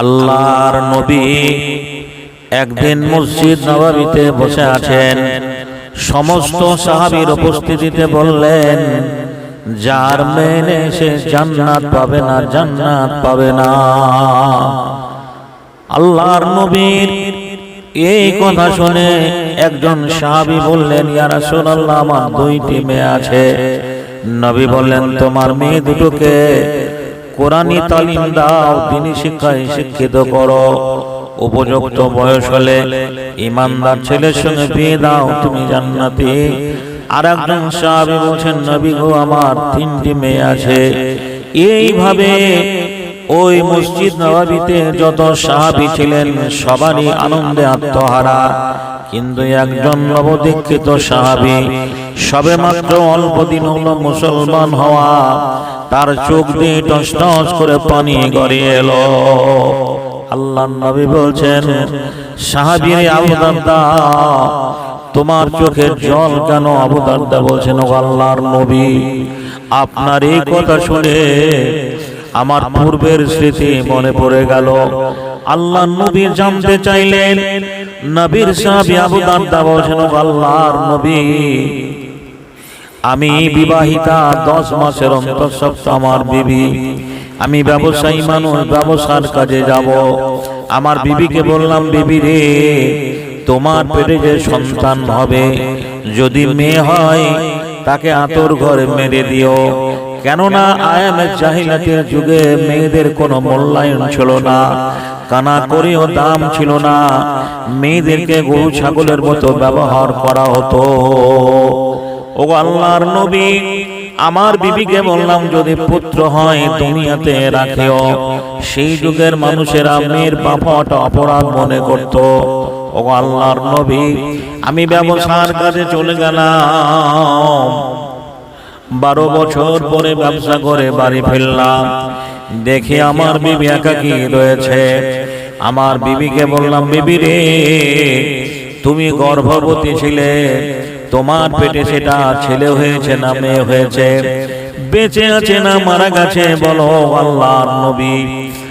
আল্লাহর নবী একদিন মসজিদ নবাবিতে বসে আছেন। সমস্ত সাহাবীর উপস্থিতিতে বললেন, যার মেনে সে জান্নাত পাবে না, জান্নাত পাবে না। আল্লাহর নবীর এই কথা শুনে একজন সাহাবী বললেন, ইয়া রাসূলুল্লাহ, আমার দুইটি মেয়ে আছে। নবী বললেন, তোমার মেয়ে দুটোকে কোরআনি তালিম দাও তিনি শিক্ষায় শিক্ষিত করো। উপযুক্ত বয়স হলে ইমানদার ছেলের সঙ্গে বিয়ে দাও তুমি জান্নাতি। আর একজন সাহাবী বলছেন নবী গো আমার তিনটি মেয়ে আছে। এইভাবে ওই মসজিদ নবাবিতে যত সাহাবি ছিলেন সবারই আনন্দে আত্মহারা। কিন্তু একজন নবদীক্ষিত সাহাবি সবে মাত্র অল্প দিন হলো মুসলমান হওয়া। তার চোখ দিয়ে টস টস করে পানি গড়িয়ে এলো। আল্লাহ নবী বলছেন সাহাবীর আবুদারদা তোমার চোখের জল কেন আবুদারদা বলছেন ও আল্লাহর নবী আপনার এই কথা শুনে আমার পূর্বের স্মৃতি মনে পড়ে গেল। আল্লাহ নবী জানতে চাইলেন নবীর সাহাবী আবু দারদা বলছেন ও আল্লাহর নবী আমি বিবাহিতা দশ মাসের অন্তঃসপ্তাহ আমার বিবি। আমি ব্যবসায়ী মানুষ ব্যবসার কাজে যাব। আমার বিবিকে বললাম বিবি রে তোমার পেটে যে সন্তান হবে যদি মেয়ে হয় তাকে আতর ঘরে মেরে দিও। কেননা আয়ামের চাহিলাতের যুগে মেয়েদের কোনো মূল্যায়ন ছিল না। কানা করেও দাম ছিল না। মেয়েদেরকে গরু ছাগলের মতো ব্যবহার করা হতো। ও আল্লাহর নবী, আমার বিবিকে বললাম, যদি পুত্র হয় দুনিয়াতে রাখেও, সেই যুগের মানুষেরা মেয়ের বাবাটা অপরাধ মনে করত। ও আল্লাহর নবী, আমি ব্যবসার কাজে চলে গেলাম। বারো বছর পরে ব্যবসা করে বাড়ি ফিরলাম। দেখে আমার বিবি একাকি রয়েছে। আমার বিবিকে বললাম, বিবি রে, তুমি গর্ভবতী ছিলে তোমার পেটে সেটা ছেলে হয়েছে না মেয়ে হয়েছে? বেঁচে আছে না মারা গেছে? বলো আল্লাহ নবী।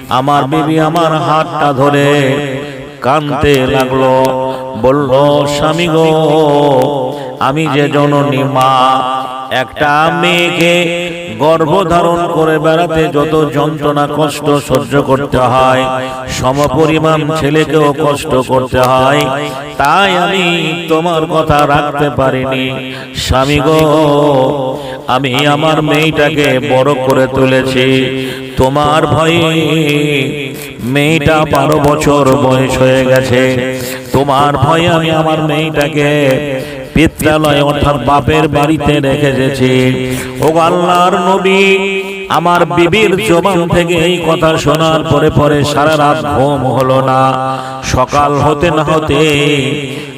আমার বিবি আমার হাতটা ধরে কানতে লাগল। বলল স্বামী গো আমি যে জননী মা একটা মেয়েকে গর্ভধারণ করে বেড়াতে যত যন্ত্রণা, কষ্ট সহ্য করতে হয়, সমপরিমাণ ছেলেকেও কষ্ট করতে হয়, তাই আমি তোমার কথা রাখতে পারিনি। স্বামী গো, আমি আমার মেয়েটাকে বড় করে তুলেছি। তোমার ভয়ে মেয়েটা বারো বছর বয়স হয়ে গেছে। তোমার ভয়ে আমি আমার মেয়েটাকে পিত্রালয় অর্থাৎ বাপের বাড়িতে রেখে গেছে। ও আল্লাহর নবী, আমার বিবির জবান থেকে এই কথা শোনার পরে পরে সারা রাত ঘুম হলো না। সকাল হতে না হতে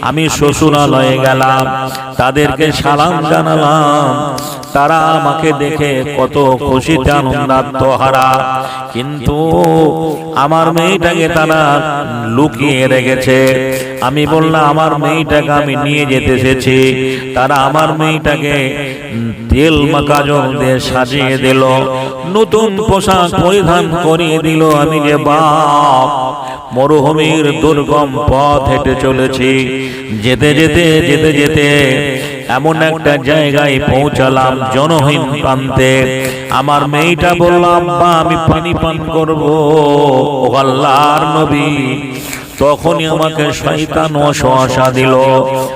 আমি শ্বশুরালয়ে গেলাম তাদেরকে সালাম জানালাম। তারা আমাকে দেখে কত খুশিতে আনন্দাত্মহারা কিন্তু আমার মেয়েটাকে তারা লুকিয়ে রেখেছে। আমি বললাম আমার মেয়েটাকে আমি নিয়ে যেতে এসেছি। তারা আমার মেয়েটাকে তেল মাকাজল দিয়ে সাজিয়ে দিল। নতুন পোশাক পরিধান করিয়ে দিল আমি যে বাপ। মরুভূমির দুর্গম পথ হেঁটে চলেছি। যেতে যেতে যেতে যেতে এমন একটা জায়গায় পৌঁছালাম জনহীন প্রান্তে। আমার মেয়েটা বললাম বা আমি পানি পান করব। আল্লাহর নবী। তখনই আমাকে শয়তান ওয়াসওয়াসা দিল।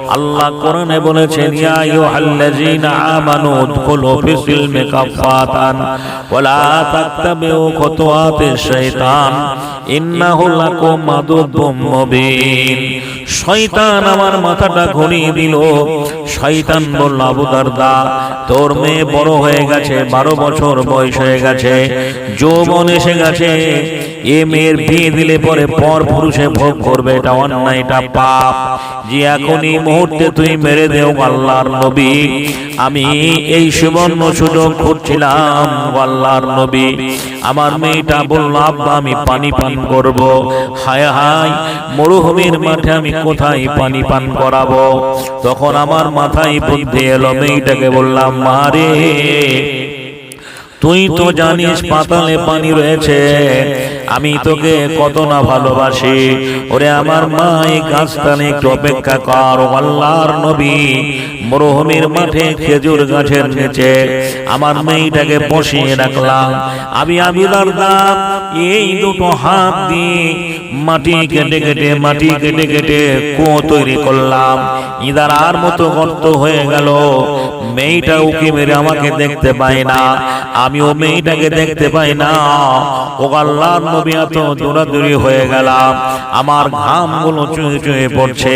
আল্লাহ কোরআনে বলেছেন, ইয়া আইয়ুহাল্লাযীনা আমানু উদখুলু ফিস-সিলমি কাফাতান ওয়া লা তাত্তাবিউ খুতুওয়াতিশ শাইতান, ইন্নাহু লাকুম আদুব্বুম মুবিন। শয়তান আমার মাথাটা ঘুরিয়ে দিল। শয়তান বলল আবু দারদা তোর মেয়ে বড় হয়ে গেছে বারো বছর বয়স হয়ে গেছে যৌবন এসে গেছে এ মেয়ের বিয়ে দিলে পরে পর পুরুষে ভোগ করবে এটা অন্যায় এটা পাপ। যে এখন এই মুহূর্তে তুই মেরে দেও আল্লাহর নবী। আমি এই সুবর্ণ সুযোগ খুঁজছিলাম আল্লাহর নবী। আমার মেয়েটা বলল আব্বা আমি পানি পান করব। হায় হায় মরুভূমির মাঠে আমি কোথায় পানি পান করাবো? তখন আমার মাথায় বুদ্ধি এলো মেয়েটাকে বললাম মারে তুই তো জানিস পাতালে পানি রয়েছে আমি তোকে কত না ভালোবাসি। ওরে আমার মা এই গাছটানে একটু অপেক্ষা কর আল্লাহর নবী। মরুভূমির মাঠে খেজুর গাছের নিচে। আমার মেয়েটাকে বসিয়ে রাখলাম। আমি আবিদার দাম এই দুটো হাত দিয়ে মাটি কেটে কেটে মাটি কেটে কেটে কুয়ো তৈরি করলাম। ইদার আর মতো গর্ত হয়ে গেল। মেয়েটা উকি মেরে আমাকে দেখতে পায় না। আমি ও মেয়েটাকে দেখতে পাই না। ও আল্লাহর নবী এত দৌড়াদৌড়ি হয়ে গেলাম। আমার ঘামগুলো চুয়ে চুয়ে পড়ছে।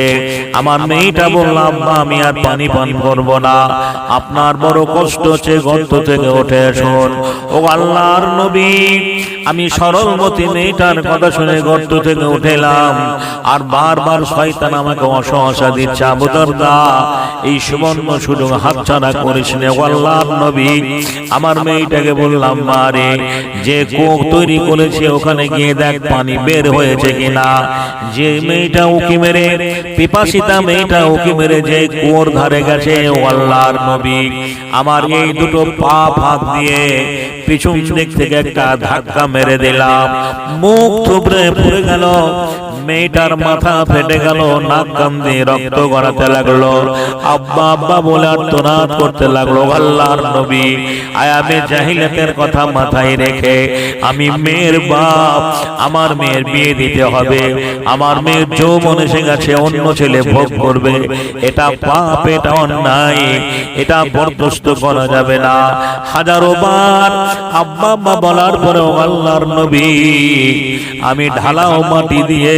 আমার মেয়েটা বললাম "মা, আমি আর পানি পান করব না। আপনার বড় কষ্ট হচ্ছে গর্ত থেকে উঠে আসুন। ও আল্লাহর নবী আমি সরলমতি মেয়েটার কথা শুনে গর্ত থেকে উঠেলাম। আর বারবার শয়তান আমাকে অসহসা দিচ্ছে আবুদরদা এই সুবর্ণ সুযোগ হাতছাড়া করিস নে ও নবী। আমার মেয়েটাকে বললাম মারে যে কোক তৈরি করেছে ওখানে গিয়ে দেখ পানি বের হয়েছে কিনা। যে মেয়েটা উকি মেরে পিপাসিতা মেয়েটা উকি মেরে যে কুয়োর ধারে গেছে আল্লাহর নবী। আমার এই দুটো পা ফাঁক দিয়ে পিছন দিক থেকে একটা ধাক্কা মেরে দিলাম মুখ থুবড়ে পড়ে গেল মেয়েটার মাথা ফেটে গেল, নাক কান দিয়ে রক্ত গড়াতে লাগল। আব্বা আব্বা বলে আর্তনাদ করতে লাগল, আল্লাহর নবী। আয়াবে জাহিলাতের কথা মাথায় রেখে, আমি মেয়ের বাপ, আমার মেয়ের বিয়ে দিতে হবে। আমার মেয়ের যৌবন এসে গেছে, অন্য ছেলে ভোগ করবে। এটা পাপ, এটা অন্যায়, এটা বরদস্ত করা যাবে না। হাজারো বার আব্বা আব্বা বলার পরেও আল্লাহর নবী, আমি ঢালাও মাটি দিয়ে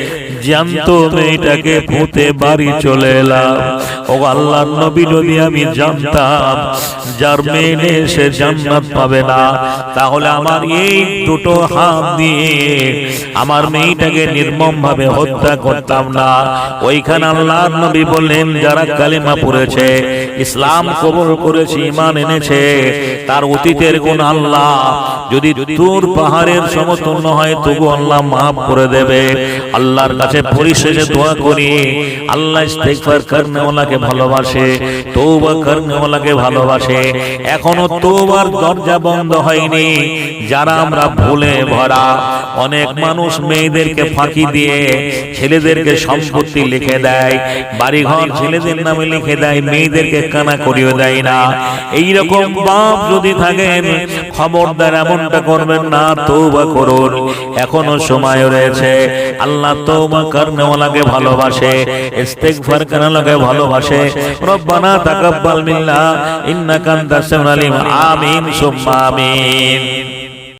পুঁতে বাড়ি চলে এলাম। ও নবী যদি আমি জানতাম, যার সে জান্নাত পাবে না, তাহলে আমার এই দুটো হাত দিয়ে আমার মেয়েটাকে নির্মম ভাবে হত্যা করতাম না। ওইখানে আল্লাহর নবী বললেন, যারা কালিমা পড়েছে, ইসলাম কবর করেছে ইমান এনেছে, তার অতীতের কোন আল্লাহ। যদি দূর পাহাড়ের সমতুল্য হয়, তবু আল্লাহ মাফ করে দেবে। আল্লাহর কাছে পরিশেষে দোয়া করি। আল্লাহ ইস্তেগফার করনেওয়ালাকে ভালোবাসে তওবা করনেওয়ালাকে ভালোবাসে। এখনও তোবার দরজা বন্ধ হয়নি। যারা আমরা ভুলে ভরা অনেক মানুষ মেয়েদেরকে ফাঁকি দিয়ে ছেলেদেরকে সম্পত্তি লিখে দেয়। বাড়িঘর ছেলেদের নামে লিখে দেয়। মেয়েদেরকে কানা করিয়ে দেয় না। এই রকম বাপ যদি থাকেন খবরদার এমনটা করবেন না তৌবা করুন। এখনও সময় রয়েছে। আল্লাহ তৌবা করনেওয়ালাকে ভালোবাসে ইস্তেগফার করনেওয়ালাকে ভালোবাসে রব্বানা তাকাব্বাল মিন্না ইন্নাকা আনতাস সামিউল আলিম আমিন সুম্মা আমিন